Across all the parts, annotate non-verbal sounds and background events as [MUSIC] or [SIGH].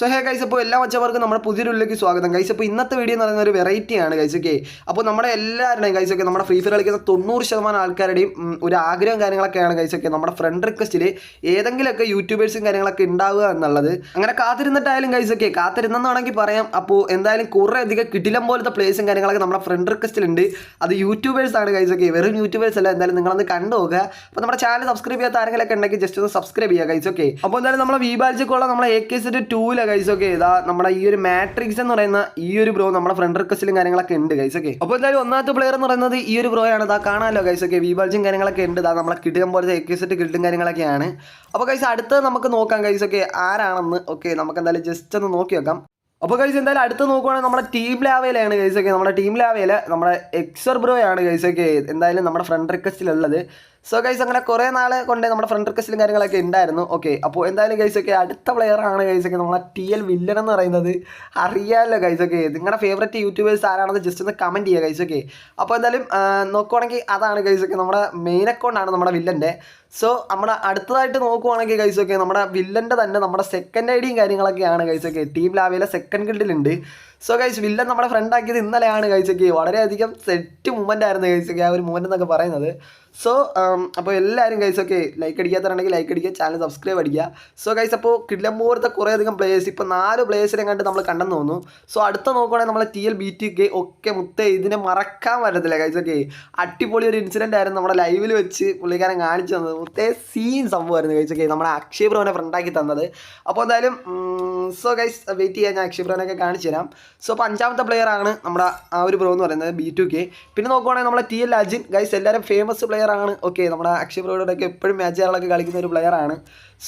So hey guys അപ്പോൾ എല്ലാ വച്ചവർക്കും നമ്മുടെ പുതിയൊരുള്ളിലേക്ക് സ്വാഗതം. ഗൈസ് അപ്പോൾ ഇന്നത്തെ വീഡിയോ എന്ന് പറയുന്ന ഒരു വെറൈറ്റിയാണ് ഗൈസ് ഓക്കെ അപ്പോൾ നമ്മുടെ എല്ലാവരുടെയും ഗൈസ് ഒക്കെ നമ്മുടെ ഫ്രീ ഫയർ കളിക്കുന്ന തൊണ്ണൂറ് ശതമാനം ആൾക്കാരുടെയും ഒരു ആഗ്രഹം കാര്യങ്ങളൊക്കെയാണ് ഗൈസ് ഒക്കെ നമ്മുടെ ഫ്രണ്ട് റിക്വസ്റ്റിൽ ഏതെങ്കിലുമൊക്കെ യൂട്യൂബേഴ്സും കാര്യങ്ങളൊക്കെ ഉണ്ടാവുക എന്നുള്ളത്. അങ്ങനെ കാത്തിരുന്നിട്ടായാലും ഗൈസ് ഒക്കെ കാത്തിരുന്നെന്നാണെങ്കിൽ പറയാം. അപ്പോൾ എന്തായാലും കുറേ അധികം കിടിലം പോലത്തെ പ്ലേസും കാര്യങ്ങളൊക്കെ നമ്മുടെ ഫ്രണ്ട് റിക്വസ്റ്റിലുണ്ട് അത് യൂട്യൂബേഴ്സ് ആണ് ഗൈസ് ഒക്കെ വെറും യൂട്യൂബേഴ്സ് അല്ല. എന്തായാലും നിങ്ങളൊന്ന് കണ്ടു നോക്കുക. അപ്പോൾ നമ്മുടെ ചാനൽ സബ്സ്ക്രൈബ് ചെയ്യാത്ത ആരെങ്കിലൊക്കെ ഉണ്ടെങ്കിൽ ജസ്റ്റ് ഒന്ന് സബ്സ്ക്രൈബ് ചെയ്യുക ഗൈസ് ഓക്കെ അപ്പോൾ എന്തായാലും നമ്മളെ വിഭാജിക്കുള്ള നമ്മളെ എ കെ സെറ്റ് ടൂല ഗൈസ് ഓക്കെ ഇതാ നമ്മുടെ ഈ ഒരു മാട്രിക്സ് എന്ന് പറയുന്ന ഈ ഒരു ബ്രോ നമ്മുടെ ഫ്രണ്ട് റിക്വസ്റ്റിലും കാര്യങ്ങളൊക്കെ ഉണ്ട് ഗൈസ് ഓക്കെ അപ്പോൾ എന്തായാലും ഒന്നാമത്തെ പ്ലെയർ എന്ന് പറയുന്നത് ഈ ഒരു ബ്രോ ആണ്. ഇതാ കാണാമല്ലോ ഗൈസ് ഓക്കെ വിഭാജ്യം കാര്യങ്ങളൊക്കെ ഉണ്ട്. ഇതാ നമ്മളെ കിടിലം പോലത്തെ എ കെ സെറ്റ് കിട്ടും കാര്യങ്ങളൊക്കെയാണ്. അപ്പോൾ ഗൈസ് അടുത്ത് നമുക്ക് നോക്കാം ഗൈസ് ഓക്കെ ആരാണെന്ന്. ഓക്കെ നമുക്ക് എന്തായാലും ജസ്റ്റ് ഒന്ന് നോക്കി വെക്കാം. അപ്പോൾ ഗൈസ് എന്തായാലും അടുത്ത് നോക്കുവാണെങ്കിൽ നമ്മുടെ ടീം ലാവയിലാണ് ഗൈസ് ഒക്കെ നമ്മുടെ ടീം ലാവയിൽ നമ്മുടെ എക്സർ ബ്രോയാണ് ഗൈസ് ഒക്കെ എന്തായാലും നമ്മുടെ ഫ്രണ്ട് റിക്വസ്റ്റിലുള്ളത് സോ ഗൈസ് അങ്ങനെ കുറേ നാൾ കൊണ്ട് നമ്മുടെ ഫ്രണ്ട് റിക്വസ്റ്റിലും കാര്യങ്ങളൊക്കെ ഉണ്ടായിരുന്നു ഓക്കെ അപ്പോൾ എന്തായാലും ഗൈസ് ഒക്കെ അടുത്ത പ്ലെയർ ആണ് ഗൈസ് ഒക്കെ നമ്മളെ ടി എൽ വില്ലൻ എന്ന് പറയുന്നത്. അറിയാമല്ലോ ഗൈസ് ഒക്കെ നിങ്ങളുടെ ഫേവറേറ്റ് യൂട്യൂബേഴ്സ് ആരാണെന്ന് ജസ്റ്റ് ഒന്ന് കമന്റ് ചെയ്യുക ഗൈസ് ഒക്കെ. അപ്പോൾ എന്തായാലും നോക്കുവാണെങ്കിൽ അതാണ് ഗൈസ് ഒക്കെ നമ്മുടെ മെയിൻ അക്കൗണ്ടാണ് നമ്മുടെ വില്ലന്റെ സോ നമ്മുടെ അടുത്തതായിട്ട് നോക്കുവാണെങ്കിൽ ഗൈസ് ഒക്കെ നമ്മുടെ വില്ലന്റെ തന്നെ നമ്മുടെ സെക്കൻഡ് ഐഡിയും കാര്യങ്ങളൊക്കെയാണ് ഗൈസ് ഒക്കെ. ടീം ലാവിലെ സെക്കൻഡ് ഗിൽഡിലുണ്ട് സോ കഴിച്ച് വില്ലൻ നമ്മുടെ ഫ്രണ്ട് ആക്കിയത് ഇന്നലെയാണ് ഒക്കെ. വളരെയധികം സെറ്റ് മൂവ്മെന്റ് ആയിരുന്നു ഒക്കെ ആ ഒരു മൂവ്മെന്റ് എന്നൊക്കെ പറയുന്നത്. സോ അപ്പോൾ എല്ലാവരും കഴിച്ചൊക്കെ ലൈക്ക് അടിക്കാത്തവരുണ്ടെങ്കിൽ ലൈക്ക് അടിക്കുക ചാനൽ സബ്സ്ക്രൈബ് അടിക്കുക. സോ കഴിച്ച് അപ്പോൾ കിടലമ്പോഴത്തെ കുറേ അധികം പ്ലേയേഴ്സ് ഇപ്പോൾ നാല് പ്ലേയേഴ്സിനെ കണ്ട് നമ്മൾ കണ്ടെന്ന് തോന്നുന്നു. സോ അടുത്ത നോക്കുവാണെങ്കിൽ നമ്മളെ ടി എൽ ബി ടി ഒക്കെ ഒക്കെ മുത്തേ ഇതിനെ മറക്കാൻ പറ്റത്തില്ല കഴിച്ചൊക്കെ അടിപൊളി ഒരു ഇൻസിഡന്റ് ആയിരുന്നു നമ്മുടെ ലൈവിൽ വെച്ച് പുള്ളിക്കാരൻ കാണിച്ചു തന്നത്. മുത്തേ സീൻ സംഭവമായിരുന്നു കഴിച്ചൊക്കെ നമ്മുടെ അക്ഷയ് ബ്രോനെ ഫ്രണ്ടാക്കി തന്നത്. അപ്പോൾ എന്തായാലും സോ ഗൈസ് വെയിറ്റ് ചെയ്യാൻ ഞാൻ അക്ഷയ് ബ്രോനൊക്കെ കാണിച്ചു തരാം. സോ അപ്പോൾ അഞ്ചാമത്തെ പ്ലെയർ ആണ് നമ്മുടെ ആ ഒരു ബ്രോ എന്ന് പറയുന്നത് ബി ടു കെ പിന്നെ നോക്കുവാണെങ്കിൽ നമ്മുടെ ടി എൽ അജിൻ ഗൈസ് എല്ലാവരും ഫേമസ് പ്ലെയർ ആണ്. ഓക്കെ നമ്മുടെ അക്ഷയ് ബ്രോയോടൊക്കെ എപ്പോഴും മാച്ച് മാച്ചുകളൊക്കെ കളിക്കുന്ന ഒരു പ്ലെയർ ആണ്.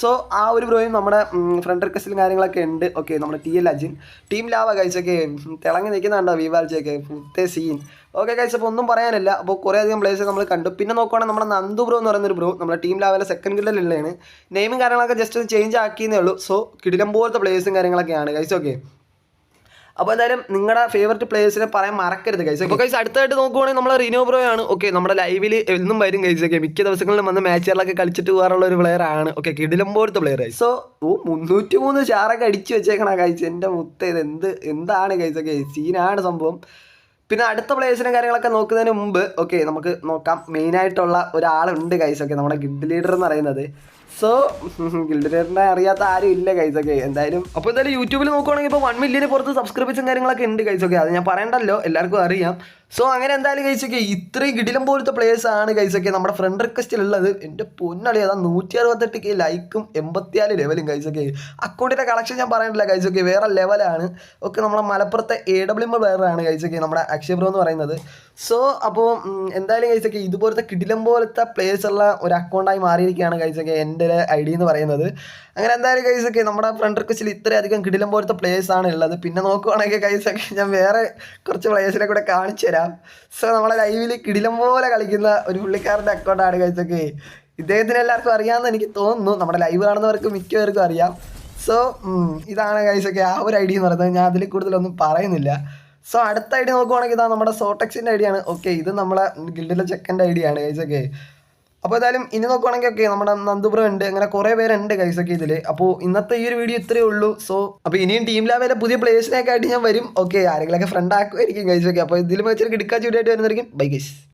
സോ ആ ഒരു ബ്രോയും നമ്മുടെ ഫ്രണ്ട് റിക്വസ്റ്റിലും കാര്യങ്ങളൊക്കെ ഉണ്ട്. ഓക്കെ നമ്മുടെ T L Ajin team Lava കഴിച്ചൊക്കെ തിളങ്ങി നിൽക്കുന്നുണ്ടോ വിവാൽച്ചൊക്കെ പുത്തേ സീൻ ഓക്കെ കഴിച്ച് അപ്പോൾ ഒന്നും പറയാനില്ല. അപ്പോൾ കുറേ അധികം പ്ലേസ് നമ്മൾ കണ്ടു. പിന്നെ നോക്കുവാണെങ്കിൽ നമ്മുടെ നന്ദു ബ്രോ എന്ന് പറയുന്ന ഒരു ബ്രോ നമ്മുടെ ടീം ലെവലിലെ സെക്കൻഡ് ഗ്രിഡിലുള്ളതാണ് നെയിമും കാര്യങ്ങളൊക്കെ ജസ്റ്റ് ഒന്ന് ചേഞ്ച് ആക്കിയെന്നേ ഉള്ളൂ. സോ കിടിലം പോലത്തെ പ്ലേസും കാര്യങ്ങളൊക്കെയാണ് കഴിച്ച് ഓക്കെ അപ്പോൾ എന്തായാലും നിങ്ങളുടെ ഫേവററ്റ് പ്ലേയേഴ്സിനെ പറയാൻ മറക്കരുത് കൈസ് അപ്പോൾ കൈസ് അടുത്തായിട്ട് നോക്കുവാണെങ്കിൽ നമ്മൾ റിനോ ബ്രോ ആണ്. ഓക്കെ നമ്മുടെ ലൈവിൽ എന്നും വരും കൈസ് ഒക്കെ മിക്ക ദിവസങ്ങളിലും വന്ന് മാച്ചുകളിലൊക്കെ കളിച്ചിട്ട് പോകാറുള്ള ഒരു പ്ലെയർ ആണ്. ഓക്കെ കിടിലമ്പോഴത്തെ പ്ലെയർ സോ ഓ മുന്നൂറ്റി മൂന്ന് ചാറൊക്കെ അടിച്ചു വെച്ചേക്കണ കൈസ് എന്റെ മുത്ത ഇത് എന്ത് എന്താണ് കൈസ് ഒക്കെ സീനാണ് സംഭവം. പിന്നെ അടുത്ത പ്ലേയേഴ്സിനും കാര്യങ്ങളൊക്കെ നോക്കുന്നതിന് മുമ്പ് ഓക്കെ നമുക്ക് നോക്കാം. മെയിനായിട്ടുള്ള ഒരാളുണ്ട് കൈസ് ഒക്കെ നമ്മുടെ ഗിബ് ലീഡർ എന്ന് പറയുന്നത്. സോ [LAUGHS] ഗിൽഡിനേറിനെ അറിയാത്ത ആരും ഇല്ല കൈസ് ഒക്കെ. എന്തായാലും അപ്പോൾ എന്തായാലും യൂട്യൂബിൽ നോക്കുവാണെങ്കിൽ ഇപ്പോൾ വൺ മില്യന് പുറത്ത് സബ്സ്ക്രിപ്ഷൻ കാര്യങ്ങളൊക്കെ ഉണ്ട് കൈസ് ഒക്കെ. അത് ഞാൻ പറയണ്ടല്ലോ എല്ലാവർക്കും അറിയാം. സോ അങ്ങനെ എന്തായാലും കഴിച്ചൊക്കെ ഇത്രയും ഗിഡിലും പോലത്തെ പ്ലേയേഴ്സ് ആണ് കഴിച്ചൊക്കെ നമ്മുടെ ഫ്രണ്ട് റിക്വസ്റ്റിലുള്ളത് എന്റെ പൊന്നളി അതാ നൂറ്റി അറുപത്തെട്ട് കെ ലൈക്കും എൺപത്തിനാല് ലെവലും കഴിച്ചൊക്കെ അക്കൗണ്ടിന്റെ കളക്ഷൻ ഞാൻ പറയണില്ല കഴിച്ചൊക്കെ വേറെ ലെവലാണ് ഒക്കെ നമ്മളെ മലപ്പുറത്തെ എ ഡബ്ല്യു എം പ്ലെയറാണ് കഴിച്ചൊക്കെ നമ്മുടെ അക്ഷയ് ബ്രോ എന്ന് പറയുന്നത്. സോ അപ്പോൾ എന്തായാലും കഴിച്ചൊക്കെ ഇതുപോലത്തെ കിടിലം പോലത്തെ പ്ലേസ് ഉള്ള ഒരു അക്കൗണ്ടായി മാറിയിരിക്കുകയാണ് കഴിച്ചൊക്കെ എന്റെ ഐ ഡി എന്ന് പറയുന്നത്. അങ്ങനെ എന്തായാലും കഴിച്ചൊക്കെ നമ്മുടെ ഫ്രണ്ട് റിക്വസ്റ്റിൽ ഇത്രയധികം കിടിലം പോലത്തെ പ്ലേസ് ആണ് ഉള്ളത്. പിന്നെ നോക്കുവാണെങ്കിൽ കഴിച്ചൊക്കെ ഞാൻ വേറെ കുറച്ച് പ്ലേസിനെ കൂടെ കാണിച്ചു തരാം. സോ നമ്മളെ ലൈവിൽ കിടിലം പോലെ കളിക്കുന്ന ഒരു പുള്ളിക്കാരന്റെ അക്കൗണ്ടാണ് കഴിച്ചൊക്കെ ഇദ്ദേഹത്തിന് എല്ലാവർക്കും അറിയാമെന്ന് എനിക്ക് തോന്നുന്നു. നമ്മുടെ ലൈവ് കാണുന്നവർക്ക് മിക്കവർക്കും അറിയാം. സോ ഇതാണ് കഴിച്ചൊക്കെ ആ ഒരു ഐ ഡി എന്ന് പറയുന്നത്. ഞാൻ അതിൽ കൂടുതലൊന്നും പറയുന്നില്ല. സോ അടുത്ത ഐ ഡി നോക്കുവാണെങ്കിൽ ഇതാ നമ്മുടെ സോട്ടക്സിന്റെ ഐ ഡി ആണ്. ഓക്കെ ഇത് നമ്മളെ ഗിൽഡിലെ ചെക്കന്റെ ഐ ഡി ആണ് കൈസൊക്കെ അപ്പോൾ ഏതായാലും ഇനി നോക്കുവാണെങ്കിൽ ഓക്കെ നമ്മുടെ നന്ദുപുരം ഉണ്ട് അങ്ങനെ കുറേ പേരുണ്ട് കൈസൊക്കെ ഇതിൽ അപ്പോൾ ഇന്നത്തെ ഈ ഒരു വീഡിയോ ഇത്രയേ ഉള്ളൂ. സോ അപ്പോൾ ഇനിയും ടീം ലാവിലെ പുതിയ പ്ലേസിനൊക്കെ ആയിട്ട് ഞാൻ വരും. ഓക്കെ ആരെങ്കിലൊക്കെ ഫ്രണ്ട് ആക്കുമായിരിക്കും കൈസൊക്കെ അപ്പോൾ ഇതിൽ വെച്ചിട്ട് കിടക്കാച്ച വീഡിയോ ആയിട്ട് വരുന്നതായിരിക്കും. Bye guys